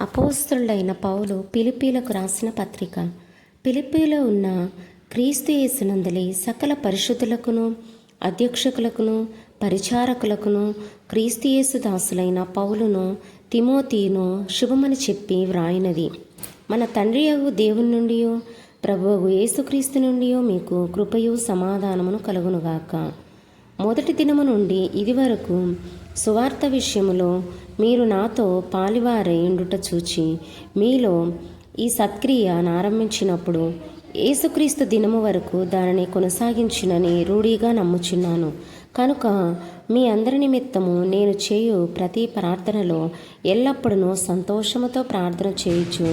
అపోస్తుడైన పౌలు పిలిపీలకు రాసిన పత్రిక. పిలిపీలో ఉన్న క్రీస్తు యేసునందలి సకల పరిశుద్ధులకును అధ్యక్షకులకును పరిచారకులకును క్రీస్తు యేసు దాసులైన పౌలును తిమోతిను శుభమని చెప్పి వ్రాయినది. మన తండ్రి అగు దేవుని నుండి ప్రభువు యేసుక్రీస్తు నుండి మీకు కృపయు సమాధానమును కలుగునుగాక. మొదటి దినము నుండి ఇది వరకు సువార్త విషయములో మీరు నాతో పాలివారై ఉండుట చూచి మీలో ఈ సత్క్రియ ఆరంభించినప్పుడు యేసుక్రీస్తు దినము వరకు దానిని కొనసాగించునని రూఢీగా నమ్ముచున్నాను. కనుక మీ అందరి నిమిత్తము నేను చేయు ప్రతి ప్రార్థనలో ఎల్లప్పుడూ సంతోషముతో ప్రార్థన చేయొచ్చు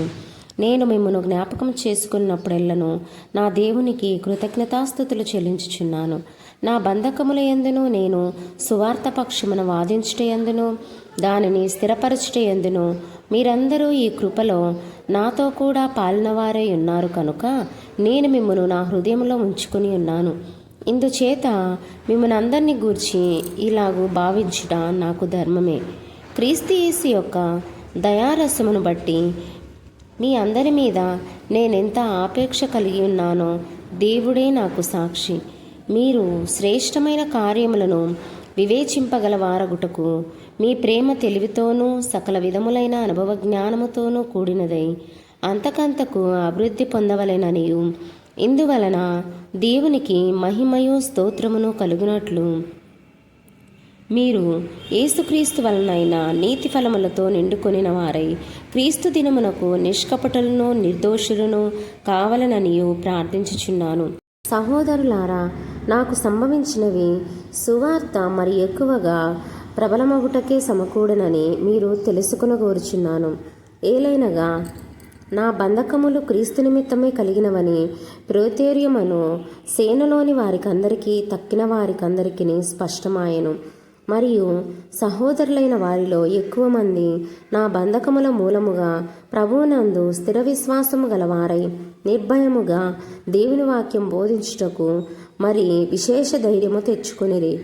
నేను మిమ్మను జ్ఞాపకం చేసుకున్నప్పుడెల్లను నా దేవునికి కృతజ్ఞతాస్థుతులు చెల్లించుచున్నాను. నా బంధకముల ఎందును నేను సువార్త పక్షమును వాదించుట ఎందును దానిని స్థిరపరచుట ఎందును మీరందరూ ఈ కృపలో నాతో కూడా పాలినవారై ఉన్నారు కనుక నేను మిమ్మను నా హృదయంలో ఉంచుకుని ఉన్నాను. ఇందుచేత మిమ్మల్ని అందరినీ గూర్చి ఇలాగూ భావించుట నాకు ధర్మమే. క్రీస్తు యేసు యొక్క దయారసమును బట్టి మీ అందరి మీద నేనెంత ఆపేక్ష కలిగి ఉన్నానో దేవుడే నాకు సాక్షి. మీరు శ్రేష్టమైన కార్యములను వివేచింపగలవారగుటకు మీ ప్రేమ తెలివితోనూ సకల విధములైన అనుభవ జ్ఞానముతోనూ కూడినదై అంతకంతకు అభివృద్ధి పొందవలెననియు. ఇందువలన దేవునికి మహిమయు స్తోత్రమును కలుగునట్లు మీరు ఏసుక్రీస్తు వలనైన నీతి ఫలములతో నిండుకొనిన వారై క్రీస్తు దినమునకు నిష్కపటులను నిర్దోషులను కావలననియు ప్రార్థించుచున్నాను. సహోదరులారా నాకు సంభవించినవి సువార్త మరి ఎక్కువగా ప్రబలమగుటకే సమకూడనని మీరు తెలుసుకునగోరుచున్నాను. ఏలైనగా నా బంధకములు క్రీస్తు నిమిత్తమే కలిగినవని ప్రోతేర్యమను సేనలోని వారికందరికీ తక్కిన వారికందరికీ స్పష్టమాయను. మరియు సహోదరులైన వారిలో ఎక్కువ మంది నా బంధకముల మూలముగా ప్రభువునందు స్థిర విశ్వాసము గలవారై నిర్భయముగా దేవుని వాక్యం బోధించుటకు మరి విశేష ధైర్యము తెచ్చుకునిరి.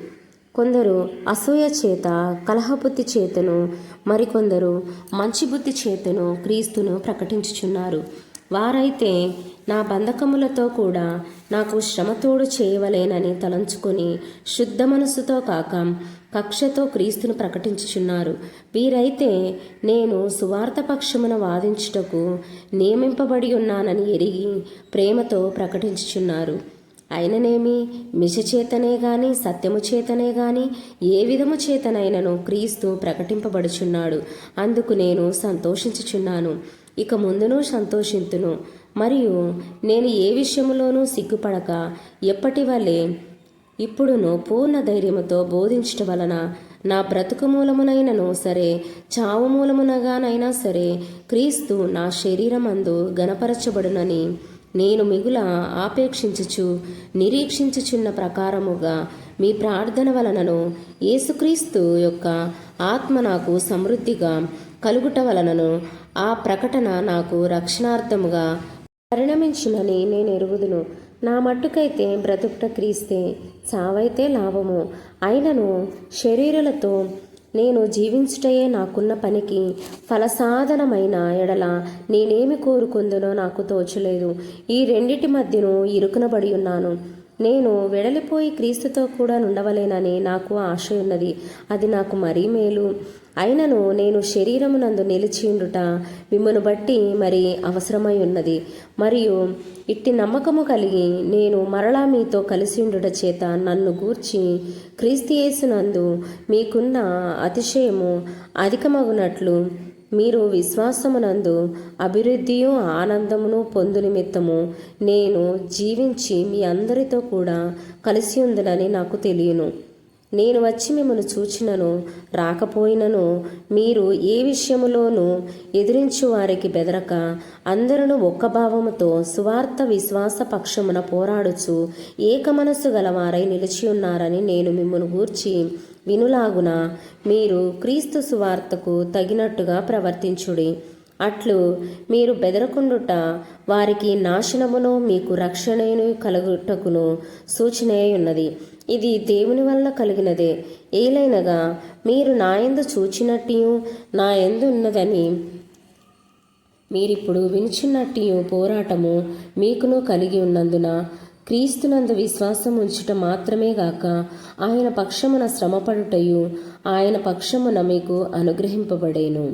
కొందరు అసూయ చేత కలహబుద్ధి చేతను మరికొందరు మంచి బుద్ధి చేతను క్రీస్తును ప్రకటించుచున్నారు. వారైతే నా బంధకములతో కూడా నాకు శ్రమతోడు చేయవలేనని తలంచుకొని శుద్ధ మనస్సుతో కాక కక్షతో క్రీస్తును ప్రకటించుచున్నారు. వీరైతే నేను సువార్త పక్షమున వాదించుటకు నియమింపబడి ఉన్నానని ఎరిగి ప్రేమతో ప్రకటించుచున్నారు. అయిననేమి? మిషచేతనే గాని సత్యము చేతనే గాని ఏ విధము చేతనైనను క్రీస్తు ప్రకటింపబడుచున్నాడు. అందుకు నేను సంతోషించుచున్నాను. ఇక ముందును సంతోషింతును. మరియు నేను ఏ విషయంలోనూ సిగ్గుపడక ఎప్పటి వలె ఇప్పుడును పూర్ణ ధైర్యముతో బోధించటం వలన నా బ్రతుకు మూలమునైనను సరే చావు మూలమునగానైనా సరే క్రీస్తు నా శరీరమందు గనపరచబడునని నేను మిగుల ఆపేక్షించుచు నిరీక్షించుచున్న ప్రకారముగా మీ ప్రార్థన వలనను యేసుక్రీస్తు యొక్క ఆత్మ నాకు సమృద్ధిగా కలుగుట వలనను ఆ ప్రకటన నాకు రక్షణార్థముగా పరిణమించునని నేను ఎరుగుదును. నా మట్టుకైతే బ్రతుకుట క్రీస్తే చావైతే లాభము. అయినను శరీరులతో నేను జీవించుటయే నాకున్న పనికి ఫలసాధనమైన ఎడల నేనేమి కోరుకుందునో నాకు తోచలేదు. ఈ రెండిటి మధ్యను ఇరుకునబడి ఉన్నాను. నేను వెడలిపోయి క్రీస్తుతో కూడా నుండవలేనని నాకు ఆశ ఉన్నది. అది నాకు మరీ మేలు. అయినను నేను శరీరమునందు నిలిచియుండుట మిమ్మను బట్టి మరి అవసరమై ఉన్నది. మరియు ఇట్టి నమ్మకము కలిగి నేను మరలా మీతో కలిసి ఉండుట చేత నన్ను గూర్చి క్రీస్తుయేసునందు మీకున్న అతిశయము అధికమగునట్లు మీరు విశ్వాసమునందు అభివృద్ధియు ఆనందమును పొందు నిమిత్తము నేను జీవించి మీ అందరితో కూడా కలిసి ఉందనని నాకు తెలియను. నేను వచ్చి మిమ్మల్ని చూచినను రాకపోయినను మీరు ఏ విషయములోనూ ఎదిరించు వారికి బెదరక అందరూ ఒక్క భావముతో సువార్త విశ్వాస పక్షమున పోరాడుచు ఏక మనస్సు గలవారై నిలిచి ఉన్నారని నేను మిమ్మల్ని గూర్చి వినులాగున మీరు క్రీస్తు సువార్తకు తగినట్టుగా ప్రవర్తించుడి. అట్లు మీరు బెదరకుండుట వారికి నాశనమును మీకు రక్షణను కలుగుటకును సూచనయై ఉన్నది ఇది దేవుని వల్ల కలిగినదే. ఏలైనగా మీరు నా యందు చూచినట్టు నా ఉన్నదని మీరిప్పుడు వినుచున్నట్టి పోరాటము మీకును కలిగి ఉన్నందున క్రీస్తునందు విశ్వాసం ఉంచుట మాత్రమే గాక ఆయన పక్షమున శ్రమపడుటయు ఆయన పక్షమున మీకు అనుగ్రహింపబడేను.